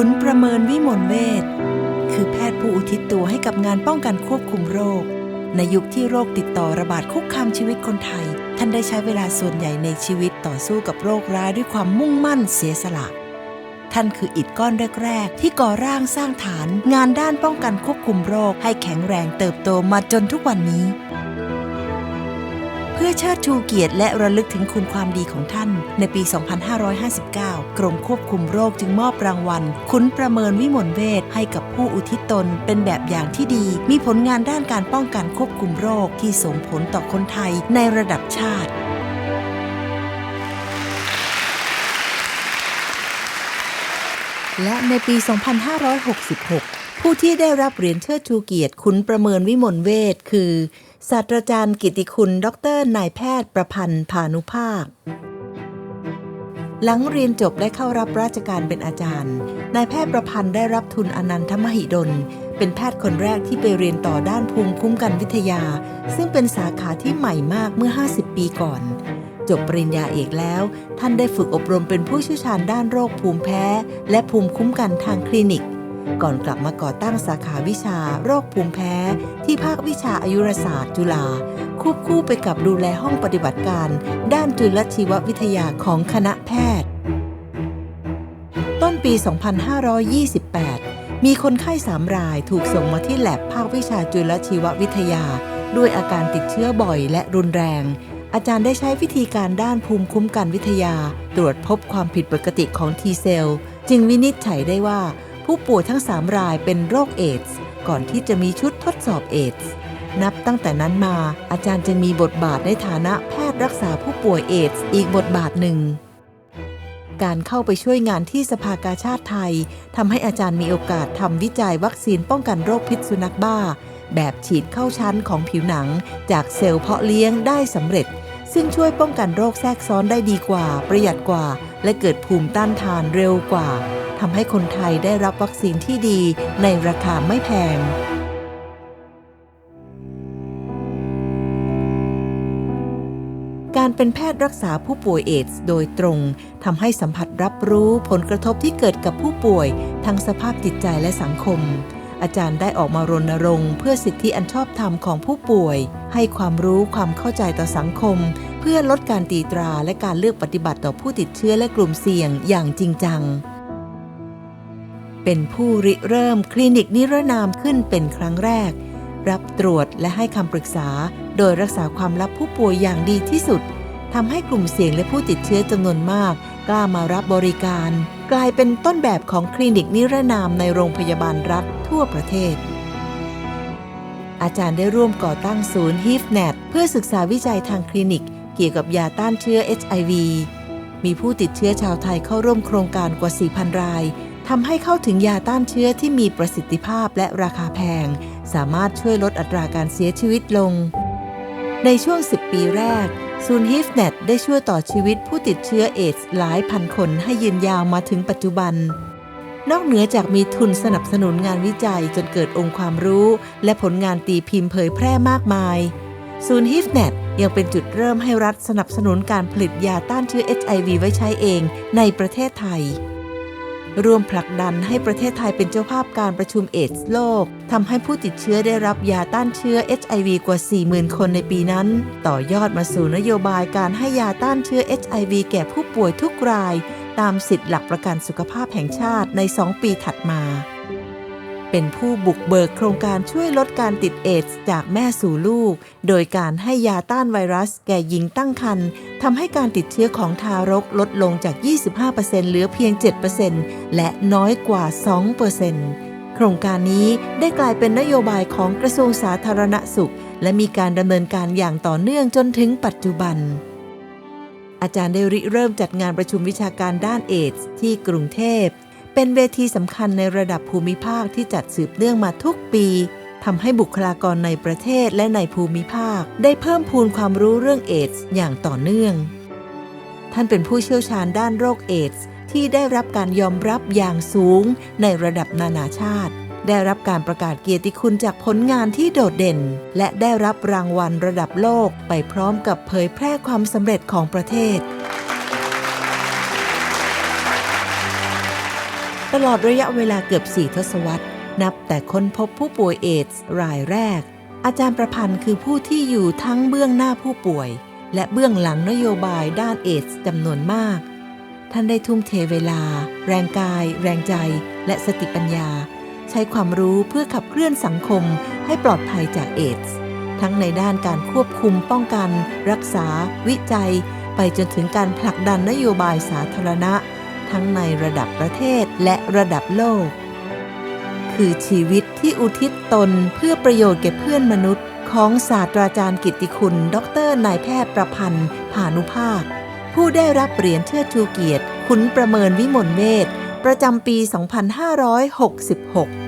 ขุนประเมินวิมลเวทคือแพทย์ผู้อุทิศตัวให้กับงานป้องกันควบคุมโรค ในยุคที่โรคติดต่อระบาดคุกคามชีวิตคนไทย ท่านได้ใช้เวลาส่วนใหญ่ในชีวิตต่อสู้กับโรคร้ายด้วยความมุ่งมั่นเสียสละ ท่านคืออิฐก้อนแรกๆที่ก่อร่างสร้างฐาน งานด้านป้องกันควบคุมโรคให้แข็งแรงเติบโตมาจนทุกวันนี้ พื่อเชิดชูเกียรติและระลึกถึงคุณความดีของท่าน ในปี 2559 กรมควบคุมโรคจึงมอบรางวัล คุณประเมินวิมลเวทให้กับผู้อุทิศตน เป็นแบบอย่างที่ดี มีผลงานด้านการป้องกันควบคุมโรคที่ส่งผลต่อคนไทยในระดับชาติและในปี 2566 ผู้ที่ได้รับเหรียญเชิดชูเกียรติคุณประเมินวิมลเวทคือ ศาสตราจารย์กิติคุณ ดรนายแพทย์ประพันธ์พานุภาค หลังเรียนจบและเข้ารับราชการเป็นอาจารย์ นายแพทย์ประพันธ์ได้รับทุนอนันทมหิดล เป็นแพทย์คนแรกที่ไปเรียนต่อด้านภูมิคุ้มกันวิทยา ซึ่งเป็นสาขาที่ใหม่มากเมื่อ 50 ปีก่อนจบปริญญาเอกแล้ว ท่านได้ฝึกอบรมเป็นผู้เชี่ยวชาญด้านโรคภูมิแพ้ และภูมิคุ้มกันทางคลินิก ก่อนกลับมาก่อตั้งสาขาวิชาโรคภูมิแพ้ ที่ภาควิชาอายุรศาสตร์จุฬาควบคู่ไปกับดูแลห้องปฏิบัติการ ด้านจุลชีววิทยาของคณะแพทย์ ต้นปี 2528 มีคนไข้สามรายถูกส่งมาที่แลบภาควิชาจุลชีววิทยา ด้วยอาการติดเชื้อบ่อยและรุนแรง อาจารย์ได้ใช้วิธีการด้านภูมิคุ้มกันวิทยา ตรวจพบความผิดปกติของทีเซล จึงวินิจฉัยได้ว่า ผู้ป่วยทั้ง 3 รายเป็นโรคเอดส์ก่อนที่จะมีชุดทดสอบเอดส์นับตั้งแต่นั้นมาอาจารย์จึงมีบทบาทในฐานะแพทย์รักษาผู้ป่วยเอดส์อีกบทบาทหนึ่ง การเข้าไปช่วยงานที่สภากาชาติไทยทำให้อาจารย์มีโอกาสทำวิจัยวัคซีนป้องกันโรคพิษสุนัขบ้า แบบฉีดเข้าชั้นของผิวหนัง จากเซลล์เพาะเลี้ยงได้สำเร็จ ซึ่งช่วยป้องกันโรคแทรกซ้อนได้ดีกว่า ประหยัดกว่า และเกิดภูมิต้านทานเร็วกว่า ทำให้คนไทยได้รับวัคซีนที่ดีในราคาไม่แพงการเป็นแพทย์รักษาผู้ป่วยเอดส์โดยตรงทำให้สัมผัสรับรู้ผลกระทบที่เกิดกับผู้ป่วย ทั้งสภาพจิตใจและสังคม อาจารย์ได้ออกมารณรงค์เพื่อสิทธิอันชอบธรรมของผู้ป่วย ให้ความรู้ความเข้าใจต่อสังคม เพื่อลดการตีตราและการเลือกปฏิบัติต่อผู้ติดเชื้อและกลุ่มเสี่ยงอย่างจริงจัง เป็นผู้ริเริ่มคลินิกนิรนามขึ้นเป็นครั้งแรก รับตรวจและให้คำปรึกษา โดยรักษาความลับผู้ป่วยอย่างดีที่สุดทำให้กลุ่มเสี่ยงและผู้ติดเชื้อจำนวนมาก กล้ามารับบริการ กลายเป็นต้นแบบของคลินิกนิรนามในโรงพยาบาลรัฐทั่วประเทศ อาจารย์ได้ร่วมก่อตั้งศูนย์ HIVNet เพื่อศึกษาวิจัยทางคลินิก เกี่ยวกับยาต้านเชื้อ HIV มีผู้ติดเชื้อชาวไทยเข้าร่วมโครงการกว่า 4,000 ราย ทำให้เข้าถึงยาต้านเชื้อที่มีประสิทธิภาพและราคาแพง สามารถช่วยลดอัตราการเสียชีวิตลง ในช่วง 10 ปีแรกศูนย์ HIVNet ได้ช่วยต่อชีวิตผู้ติดเชื้อเอดส์หลายพันคนให้ยืนยาวมาถึงปัจจุบัน นอกเหนือจากมีทุนสนับสนุนงานวิจัยจนเกิดองค์ความรู้ และผลงานตีพิมพ์เผยแพร่มากมาย ศูนย์ HIVNet ยังเป็นจุดเริ่มให้รัฐสนับสนุนการผลิตยาต้านเชื้อ HIV ไว้ใช้เองในประเทศไทย ร่วมผลักดันให้ประเทศไทยเป็นเจ้าภาพการประชุมเอดส์โลกทำให้ผู้ติดเชื้อได้รับยาต้านเชื้อ HIV กว่า 40,000 คนในปีนั้น ต่อยอดมาสู่นโยบายการให้ยาต้านเชื้อ HIV แก่ผู้ป่วยทุกราย ตามสิทธิหลักประกันสุขภาพแห่งชาติใน 2 ปีถัดมา เป็นผู้บุกเบิกโครงการช่วยลดการติดเอดส์จากแม่สู่ลูก โดยการให้ยาต้านไวรัสแก่หญิงตั้งครรภ์ทำให้การติดเชื้อของทารกลดลงจาก 25%เหลือเพียง 7%และน้อยกว่า 2%โครงการนี้ได้กลายเป็นนโยบายของกระทรวงสาธารณสุข และมีการดำเนินการอย่างต่อเนื่องจนถึงปัจจุบันอาจารย์ได้ริเริ่มจัดงานประชุมวิชาการด้านเอดส์ที่กรุงเทพ เป็นเวทีสำคัญในระดับภูมิภาคที่จัดสืบเนื่องมาทุกปีทำให้บุคลากรในประเทศและในภูมิภาค ได้เพิ่มพูนความรู้เรื่องเอดส์อย่างต่อเนื่อง ท่านเป็นผู้เชี่ยวชาญด้านโรคเอดส์ที่ได้รับการยอมรับอย่างสูงในระดับนานาชาติ ได้รับการประกาศเกียรติคุณจากผลงานที่โดดเด่น และได้รับรางวัลระดับโลกไปพร้อมกับเผยแพร่ความสำเร็จของประเทศ ลอดระยะเวลาเกือบสี่ทศวรรษ นับแต่ค้นพบผู้ป่วยเอดส์รายแรก อาจารย์ประพันธ์คือผู้ที่อยู่ทั้งเบื้องหน้าผู้ป่วย และเบื้องหลังนโยบายด้านเอดส์จำนวนมาก ท่านได้ทุ่มเทเวลา แรงกาย แรงใจ และสติปัญญา ใช้ความรู้เพื่อขับเคลื่อนสังคมให้ปลอดภัยจากเอดส์ทั้งในด้านการควบคุมป้องกัน รักษา วิจัย ไปจนถึงการผลักดันนโยบายสาธารณะ ทั้งในระดับประเทศและระดับโลก คือชีวิตที่อุทิศตนเพื่อประโยชน์แก่เพื่อนมนุษย์ ของศาสตราจารย์กิติคุณ ดรนายแพทย์ประพันธ์ผานุภาค ผู้ได้รับเหรียญเชิดชูเกียรติ คุณประเมินวิมลเวทประจำปี 2566